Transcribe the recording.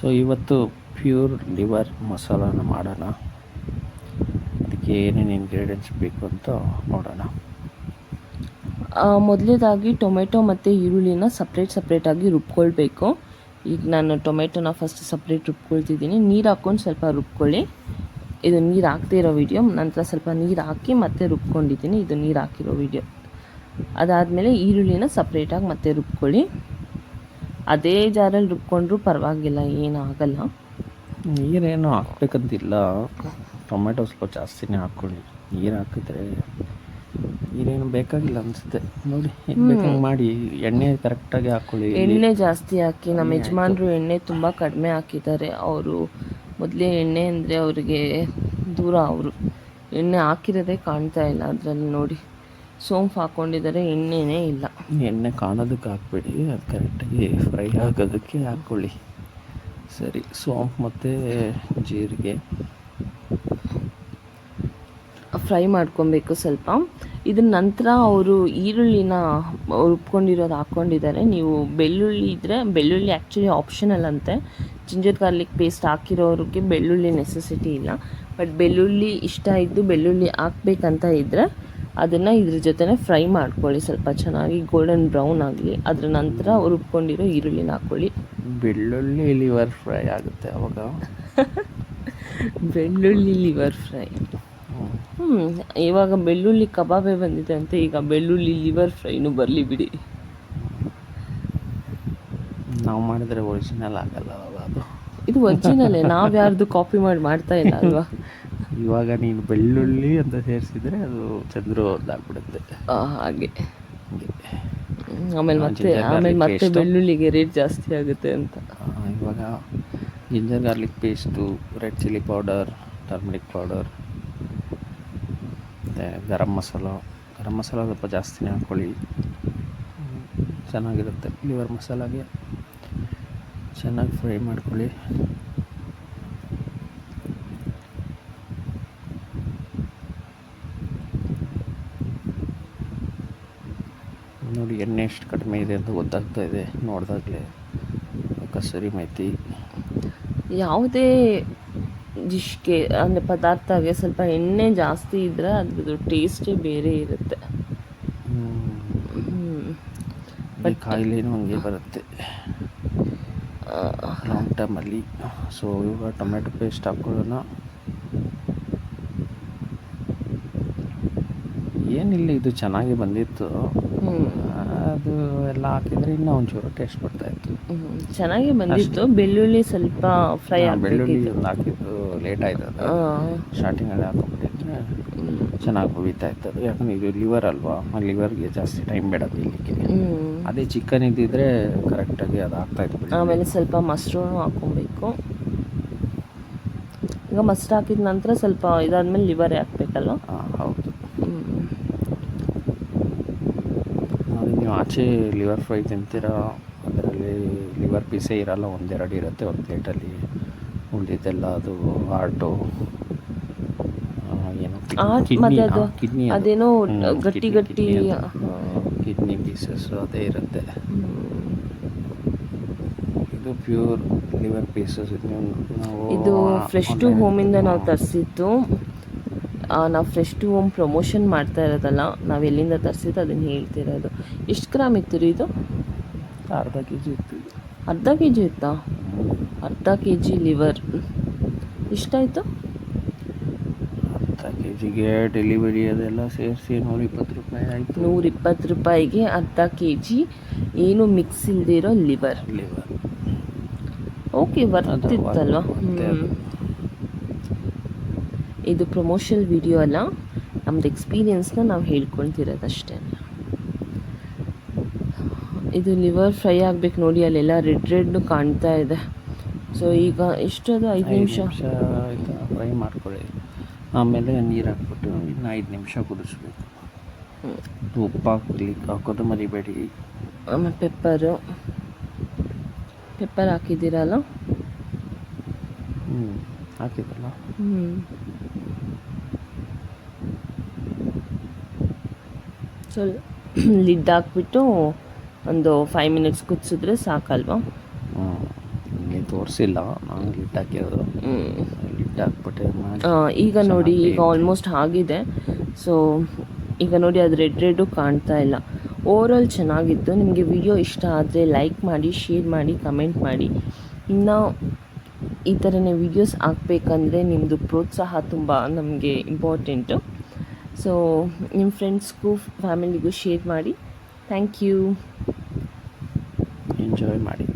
So ಇವತ್ತು pure liver ಮಸಾಲಾನ ಮಾಡೋಣ. ಅದಕ್ಕೆ ಏನೇನು ಇಂಗ್ರೀಡಿಯೆಂಟ್ಸ್ ಬೇಕು ಅಂತ ನೋಡೋಣ. ಮೊದಲೇದಾಗಿ ಟೊಮೆಟೊ ಮತ್ತು ಈರುಳ್ಳಿನ ಸಪ್ರೇಟ್ ಸಪ್ರೇಟಾಗಿ ರುಬ್ಕೊಳ್ಬೇಕು. ಈಗ ನಾನು ಟೊಮೆಟೊನ ಫಸ್ಟ್ ಸಪ್ರೇಟ್ ರುಬ್ಕೊಳ್ತಿದ್ದೀನಿ. ನೀರು ಹಾಕ್ಕೊಂಡು ಸ್ವಲ್ಪ ರುಬ್ಕೊಳ್ಳಿ. ಇದು ನೀರು ಹಾಕ್ದೇ ಇರೋ ವಿಡಿಯೋ ನಂತರ ಸ್ವಲ್ಪ ನೀರು ಹಾಕಿ ಮತ್ತೆ ರುಬ್ಕೊಂಡಿದ್ದೀನಿ. ಇದು ನೀರು ಹಾಕಿರೋ ವಿಡಿಯೋ ಅದಾದಮೇಲೆ ಈರುಳ್ಳಿನ ಸಪ್ರೇಟಾಗಿ ಮತ್ತೆ ರುಬ್ಕೊಳ್ಳಿ. ಅದೇ ಜಾರಲ್ಲಿ ರುಬ್ಕೊಂಡ್ರೂ ಪರವಾಗಿಲ್ಲ ಏನಾಗಲ್ಲ ನೀರೇನು ಹಾಕ್ಬೇಕಂತಿಲ್ಲ. ಟೊಮೆಟೊ ಸ್ವಲ್ಪ ಜಾಸ್ತಿನೇ ಹಾಕ್ಕೊಳ್ಳಿ. ನೀರು ಹಾಕಿದ್ರೆ ನೀರೇನು ಬೇಕಾಗಿಲ್ಲ ಅನಿಸುತ್ತೆ. ನೋಡಿ ಮಾಡಿ. ಎಣ್ಣೆ ಕರೆಕ್ಟಾಗಿ ಹಾಕ್ಕೊಳ್ಳಿ ಎಣ್ಣೆ ಜಾಸ್ತಿ ಹಾಕಿ ನಮ್ಮ ಯಜಮಾನ್ರು ಎಣ್ಣೆ ತುಂಬ ಕಡಿಮೆ ಹಾಕಿದ್ದಾರೆ. ಅವರು ಮೊದಲೇ ಎಣ್ಣೆ ಅಂದರೆ ಅವರಿಗೆ ದೂರ ಅವರು. ಎಣ್ಣೆ ಹಾಕಿರೋದೇ ಕಾಣ್ತಾ ಇಲ್ಲ ಅದರಲ್ಲಿ ನೋಡಿ. ಸೋಂಪು ಹಾಕ್ಕೊಂಡಿದ್ದಾರೆ ಎಣ್ಣೆನೇ ಇಲ್ಲ. ಎಣ್ಣೆ ಕಾಣೋದಕ್ಕೆ ಹಾಕ್ಬೇಡಿ ಅದು ಕರೆಕ್ಟಾಗಿ ಫ್ರೈ ಆಗೋದಕ್ಕೆ ಹಾಕ್ಕೊಳ್ಳಿ ಸರಿ ಸೋಂಪು ಮತ್ತು ಜೀರಿಗೆ. ಫ್ರೈ ಮಾಡ್ಕೊಬೇಕು ಸ್ವಲ್ಪ. ಇದ್ರ ನಂತರ ಅವರು ಈರುಳ್ಳಿನ ರುಬ್ಕೊಂಡಿರೋದು ಹಾಕ್ಕೊಂಡಿದ್ದಾರೆ. ನೀವು ಬೆಳ್ಳುಳ್ಳಿ ಇದ್ದರೆ ಬೆಳ್ಳುಳ್ಳಿ ಆ್ಯಕ್ಚುಲಿ ಆಪ್ಷನಲ್ ಅಂತೆ. ಜಿಂಜರ್ ಗಾರ್ಲಿಕ್ ಪೇಸ್ಟ್ ಹಾಕಿರೋರಿಗೆ ಬೆಳ್ಳುಳ್ಳಿ ನೆಸೆಸಿಟಿ ಇಲ್ಲ. ಬಟ್ ಬೆಳ್ಳುಳ್ಳಿ ಇಷ್ಟ ಇದ್ದು ಬೆಳ್ಳುಳ್ಳಿ ಹಾಕ್ಬೇಕಂತ ಇದ್ದರೆ ಅದನ್ನು ಇದ್ರ ಜೊತೆನೇ ಫ್ರೈ ಮಾಡ್ಕೊಳ್ಳಿ. ಸ್ವಲ್ಪ ಚೆನ್ನಾಗಿ ಗೋಲ್ಡನ್ ಬ್ರೌನ್ ಆಗಲಿ ಅದ್ರ ನಂತರ ರುಬ್ಕೊಂಡಿರೋ ಈರುಳ್ಳಿನ ಹಾಕ್ಕೊಳ್ಳಿ. ಬೆಳ್ಳುಳ್ಳಿ ಲಿವರ್ ಫ್ರೈ ಆಗುತ್ತೆ ಅವಾಗ. ಬೆಳ್ಳುಳ್ಳಿ ಲಿವರ್ ಫ್ರೈ. ಹ್ಞೂ ಇವಾಗ ಬೆಳ್ಳುಳ್ಳಿ ಕಬಾಬೇ ಬಂದಿದೆ ಅಂತ ಈಗ ಬೆಳ್ಳುಳ್ಳಿ ಲಿವರ್ ಫ್ರೈನೂ ಬರಲಿ ಬಿಡಿ. ನಾವು ಮಾಡಿದ್ರೆ ಒರಿಜಿನಲ್ ಆಗಲ್ಲ ಅದು. ಇದು ಒರಿಜಿನಲ್ಲೇ ನಾವು ಯಾರ್ದು ಕಾಪಿ ಮಾಡಿ ಮಾಡ್ತಾ ಇಲ್ಲ ಅಲ್ವಾ? ಇವಾಗ ನೀನು ಬೆಳ್ಳುಳ್ಳಿ ಅಂತ ಸೇರಿಸಿದ್ರೆ ಅದು ಚಂದ್ರು ಆಗ್ಬಿಡುತ್ತೆ. ಹಾಗೆ. ಆಮೇಲೆ ಮತ್ತೆ ಆಮೇಲೆ ಮತ್ತೆ. ಬೆಳ್ಳುಳ್ಳಿಗೆ ರೇಟ್ ಜಾಸ್ತಿ ಆಗುತ್ತೆ ಅಂತ. ಇವಾಗ ginger garlic paste red chilli powder turmeric powder ಮತ್ತು ಗರಂ ಮಸಾಲ ಗರಂ ಮಸಾಲ ಸ್ವಲ್ಪ ಜಾಸ್ತಿನೇ ಹಾಕ್ಕೊಳ್ಳಿ ಚೆನ್ನಾಗಿರುತ್ತೆ. ಲಿವರ್ ಮಸಾಲಾಗೆ ಚೆನ್ನಾಗಿ ಫ್ರೈ ಮಾಡ್ಕೊಳ್ಳಿ. ನೋಡಿ ಎಣ್ಣೆ ಎಷ್ಟು ಕಡಿಮೆ ಇದೆ ಅಂತ ಗೊತ್ತಾಗ್ತಾ ಇದೆ. ನೋಡಿದಾಗಲೇ ಕಸೂರಿ ಮೈತಿ. ಯಾವುದೇ ಡಿಶ್ಗೆ ಅಂದರೆ ಪದಾರ್ಥಗೆ ಸ್ವಲ್ಪ ಎಣ್ಣೆ ಜಾಸ್ತಿ ಇದ್ದರೆ ಅದ್ರದ್ದು ಟೇಸ್ಟೇ ಬೇರೆ ಇರುತ್ತೆ. ಕಾಯಿಲೆನೂ ಹಂಗೆ ಬರುತ್ತೆ. ಲಾಂಗ್ ಟೈಮಲ್ಲಿ ಸೊ ಇವಾಗ ಟೊಮೆಟೊ ಪೇಸ್ಟ್ ಹಾಕ್ಕೊಳ್ಳೋಣ ಏನಿಲ್ಲ ಇದು ಚೆನ್ನಾಗಿ ಬಂದಿತ್ತು. ಅದು ಎಲ್ಲ ಹಾಕಿದ್ರೆ ಇನ್ನೂ ಒಂಚೂರು ಟೇಸ್ಟ್ ಬರ್ತಾಯಿತ್ತು ಇತ್ತು. ಚೆನ್ನಾಗಿ ಬಂದಿತ್ತು. ಬೆಳ್ಳುಳ್ಳಿ ಸ್ವಲ್ಪ ಫ್ರೈ ಬೆಳ್ಳುಳ್ಳಿ ಒಂದು ಹಾಕಿದ್ದು ಲೇಟ್ ಆಯ್ತು ಅದು. ಸ್ಟಾರ್ಟಿಂಗಲ್ಲಿ ಹಾಕೊಂಡ್ಬಿಟ್ಟಿದ್ರೆ ಚೆನ್ನಾಗಿ ಉಳಿತಾ ಇತ್ತು ಅದು. ಯಾಕಂದ್ರೆ ಇದು ಲಿವರ್ ಅಲ್ವಾ? ಲಿವರ್ಗೆ ಜಾಸ್ತಿ ಟೈಮ್ ಬೇಡ ತಿನ್ನಲಿಕ್ಕೆ ಅದೇ ಚಿಕನ್ ಇದ್ದಿದ್ರೆ ಕರೆಕ್ಟಾಗಿ ಅದು ಆಗ್ತಾ ಇತ್ತು ಆಮೇಲೆ ಸ್ವಲ್ಪ ಮೊಸರು ಹಾಕೊಬೇಕು ಈಗ ಮೊಸರು ಹಾಕಿದ ನಂತರ ಸ್ವಲ್ಪ ಇದಾದ್ಮೇಲೆ ಲಿವರೇ ಹಾಕ್ಬೇಕಲ್ಲ ಹೌದು ಹ್ಮ್. ನೋಡಿ ನೀವು ಆಚೆ ಲಿವರ್ ಫ್ರೈ ತಿಂತೀರಾ? ಅದರಲ್ಲಿ ಲಿವರ್ ಪೀಸೇ ಇರಲ್ಲ ಒಂದೆರಡು ಇರುತ್ತೆ. ಒಂದು ಪ್ಲೇಟಲ್ಲಿ ಉಳಿದಿದ್ದೆಲ್ಲ ಅದು ಹಾರ್ಟು ಏನು ಕಿಡ್ನಿ ಅದೇನೋ ಗಟ್ಟಿ ಗಟ್ಟಿ ಕಿಡ್ನಿ ಪೀಸಸ್ ಅದೇ ಇರುತ್ತೆ. ಇದು ಪ್ಯೂರ್ ಲಿವರ್ ಪೀಸಸ್ ನಾವು ಇದು ಫ್ರೆಶ್ ಟು ಹೋಮಿಂದ ನಾವು ತರಿಸಿದ್ದು. ನಾವು ಫ್ರೆಶ್ ಟು ಹೋಮ್ ಪ್ರಮೋಷನ್ ಮಾಡ್ತಾ ಇರೋದಲ್ಲ ನಾವು ಎಲ್ಲಿಂದ ತರಿಸಿದ್ದು ಅದನ್ನು ಹೇಳ್ತಿರೋದು ಎಷ್ಟು ಗ್ರಾಮ್ ಇತ್ತು ರೀ ಇದು? ಅರ್ಧ ಕೆ ಜಿ ಇತ್ತು ಅರ್ಧ ಕೆ ಜಿ ಇತ್ತಾ? ಅರ್ಧ ಕೆ ಜಿ ಲಿವರ್. ಎಷ್ಟಾಯಿತು? ಅರ್ಧ ಕೆ ಜಿಗೆ ಡೆಲಿವರಿ ಅದೆಲ್ಲ ಸೇರಿಸಿ ನೂರ ಇಪ್ಪತ್ತು ರೂಪಾಯಿ ಆಯಿತು. ನೂರ ಇಪ್ಪತ್ತು ರೂಪಾಯಿಗೆ ಅರ್ಧ ಕೆ ಜಿ ಏನು ಮಿಕ್ಸ್ ಇಲ್ಲದೆ ಇರೋ ಲಿವರ್. ಲಿವರ್. ಓಕೆ ಬರ್ತಿತ್ತಲ್ವಾ. ಇದು ಪ್ರಮೋಷನಲ್ ವಿಡಿಯೋ ಅಲ್ಲ. ನಮ್ದು ಎಕ್ಸ್ಪೀರಿಯನ್ಸ್ನ ನಾವು ಹೇಳ್ಕೊಳ್ತಿರೋದಷ್ಟೇ. ಇದು ಲಿವರ್ ಫ್ರೈ ಆಗ್ಬೇಕು ನೋಡಿ ಅಲ್ಲೆಲ್ಲ ರೆಡ್ ರೆಡ್ ಕಾಣ್ತಾ ಇದೆ. ಸೊ ಈಗ ಎಷ್ಟದು ಐದು ನಿಮಿಷ? ಫ್ರೈ ಮಾಡ್ಕೊಳ್ಳಿ. ಆಮೇಲೆ ನೀರು ಹಾಕ್ಬಿಟ್ಟು ಇನ್ನು ಐದು ನಿಮಿಷ ಕುದಿಸ್ಬೇಕು. ಉಪ್ಪು ಹಾಕ್ಲಿಕ್ಕೆ ಹಾಕೋದು ಮರಿಬೇಡಿ. ಆಮೇಲೆ ಪೆಪ್ಪರು ಪೆಪ್ಪರ್ ಹಾಕಿದ್ದೀರಲ್ಲ? ಹ್ಞೂ ಹಾಕಿದ್ರಲ್ಲ? ಹ್ಞೂ ಸೊ ಲಿಡ್ ಹಾಕ್ಬಿಟ್ಟು ಒಂದು ಫೈವ್ ಮಿನಿಟ್ಸ್ ಕುದಿಸಿದ್ರೆ ಸಾಕಲ್ವಾ? ಹ್ಞೂ ತೋರಿಸಿಲ್ಲ. ನಾನು ಲಿಡ್ ಹಾಕಿರೋದು. ಲಿಡ್ ಹಾಕ್ಬಿಟ್ಟೆ ಈಗ ನೋಡಿ ಈಗ ಆಲ್ಮೋಸ್ಟ್ ಆಗಿದೆ. ಸೊ ಈಗ ನೋಡಿ ಅದು ರೆಡ್ ರೆಡ್ಡು ಕಾಣ್ತಾ ಇಲ್ಲ. ಓವರಾಲ್ ಚೆನ್ನಾಗಿತ್ತು. ನಿಮಗೆ ವಿಡಿಯೋ ಇಷ್ಟ ಆದರೆ ಲೈಕ್ ಮಾಡಿ ಶೇರ್ ಮಾಡಿ ಕಮೆಂಟ್ ಮಾಡಿ. ಇನ್ನು ಈ ಥರನೇ ವಿಡಿಯೋಸ್ ಹಾಕ್ಬೇಕಂದ್ರೆ ನಿಮ್ಮದು ಪ್ರೋತ್ಸಾಹ ತುಂಬ ನಮಗೆ ಇಂಪಾರ್ಟೆಂಟು ಸೊ ನಿಮ್ಮ ಫ್ರೆಂಡ್ಸ್ಗೂ ಫ್ಯಾಮಿಲಿಗೂ ಶೇರ್ ಮಾಡಿ. ಥ್ಯಾಂಕ್ ಯು ಎಂಜಾಯ್ ಮಾಡಿ.